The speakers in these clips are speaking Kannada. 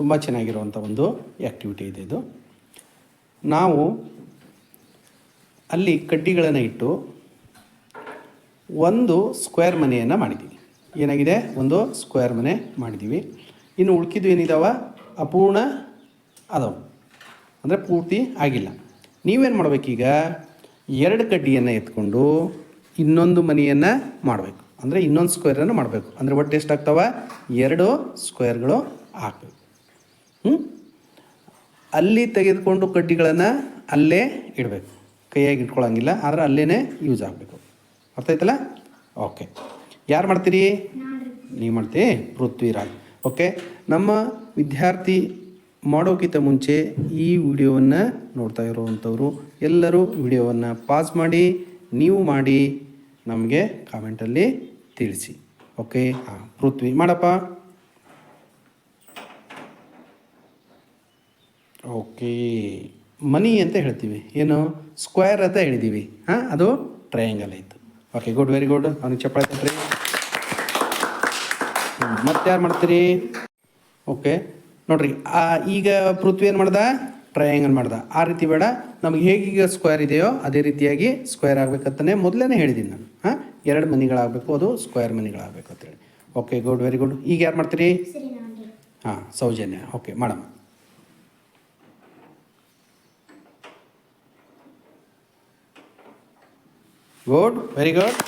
ತುಂಬ ಚೆನ್ನಾಗಿರುವಂಥ ಒಂದು ಆ್ಯಕ್ಟಿವಿಟಿ ಇದೆ ಇದು. ನಾವು ಅಲ್ಲಿ ಕಡ್ಡಿಗಳನ್ನು ಇಟ್ಟು ಒಂದು ಸ್ಕ್ವೇರ್ ಮನೆಯನ್ನು ಮಾಡಿದ್ದೀವಿ ಏನಾಗಿದೆ? ಒಂದು ಸ್ಕ್ವೇರ್ ಮನೆ ಮಾಡಿದ್ದೀವಿ ಇನ್ನು ಉಳ್ಕಿದ್ದು ಏನಿದಾವ? ಅಪೂರ್ಣ ಅದಾವೆ. ಅಂದರೆ ಪೂರ್ತಿ ಆಗಿಲ್ಲ. ನೀವೇನು ಮಾಡಬೇಕೀಗ? ಎರಡು ಕಡ್ಡಿಯನ್ನು ಎತ್ಕೊಂಡು ಇನ್ನೊಂದು ಮನೆಯನ್ನು ಮಾಡಬೇಕು. ಅಂದರೆ ಇನ್ನೊಂದು ಸ್ಕ್ವೇರನ್ನು ಮಾಡಬೇಕು. ಅಂದರೆ ಒಟ್ಟು ಎಷ್ಟಾಗ್ತಾವ? ಎರಡು ಸ್ಕ್ವೇರ್ಗಳು ಹಾಕಬೇಕು ಅಲ್ಲಿ ತೆಗೆದುಕೊಂಡು ಕಡ್ಡಿಗಳನ್ನು ಅಲ್ಲೇ ಇಡಬೇಕು. ಕೈಯಾಗಿ ಇಟ್ಕೊಳ್ಳೋಂಗಿಲ್ಲ ಆದರೆ ಅಲ್ಲೇ ಯೂಸ್ ಆಗಬೇಕು. ಅರ್ಥ ಓಕೆ ಯಾರು ಮಾಡ್ತೀರಿ? ನೀವು ಮಾಡ್ತೀವಿ ಪೃಥ್ವಿರಾಜ್. ಓಕೆ ನಮ್ಮ ವಿದ್ಯಾರ್ಥಿ ಮಾಡೋಕ್ಕಿಂತ ಮುಂಚೆ ಈ ವಿಡಿಯೋವನ್ನು ನೋಡ್ತಾ ಇರುವಂಥವ್ರು, ಎಲ್ಲರೂ ವಿಡಿಯೋವನ್ನು ಪಾಸ್ ಮಾಡಿ, ನೀವು ಮಾಡಿ, ನಮಗೆ ಕಾಮೆಂಟಲ್ಲಿ ತಿಳಿಸಿ. ಓಕೆ ಹಾಂ ಪೃಥ್ವಿ. ಮಾಡಪ್ಪ. ಓಕೆ. ಮನಿ ಅಂತ ಹೇಳ್ತೀವಿ. ಏನು? ಸ್ಕ್ವೇರ್ ಅಂತ ಹೇಳಿದ್ದೀವಿ ಹಾಂ ಅದು ಟ್ರಯಾಂಗಲ್ ಆಯಿತು. ಓಕೆ ಗುಡ್ ವೆರಿ ಗುಡ್ ಅವ್ನಿಗೆ ಚಪ್ಪಾಳೆ ತಟ್ರಿ ಮತ್ತೆ ಯಾರು ಮಾಡ್ತೀರಿ? ಓಕೆ ನೋಡ್ರಿ ಈಗ ಪೃಥ್ವಿ ಏನು ಮಾಡ್ದ? ಟ್ರಯಾಂಗಲ್ ಮಾಡ್ದ. ಆ ರೀತಿ ಬೇಡ. ನಮ್ಗೆ ಹೇಗೀಗ ಸ್ಕ್ವೇರ್ ಇದೆಯೋ ಅದೇ ರೀತಿಯಾಗಿ ಸ್ಕ್ವೇರ್ ಆಗಬೇಕಂತಲೇ ಮೊದಲೇ ಹೇಳಿದ್ದೀನಿ ನಾನು. ಹಾಂ ಎರಡು ಮನಿಗಳಾಗಬೇಕು ಅದು ಸ್ಕ್ವೇರ್ ಮನಿಗಳಾಗಬೇಕು ಅಂತೇಳಿ ಓಕೆ ಗುಡ್ ವೆರಿ ಗುಡ್ ಈಗ ಯಾರು ಮಾಡ್ತೀರಿ? ಹಾಂ ಸೌಜನ್ಯ. ಓಕೆ ಮಾಡಮ್ಮ. ಗುಡ್ ವೆರಿ ಗುಡ್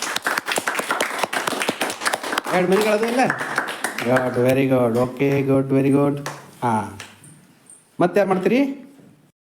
ಎರಡು ಮನೆಗಳದು ಇಲ್ಲ? Good very good okay good very good ಹಾಂ. ಮತ್ತೆ ಯಾರು ಮಾಡ್ತೀರಿ?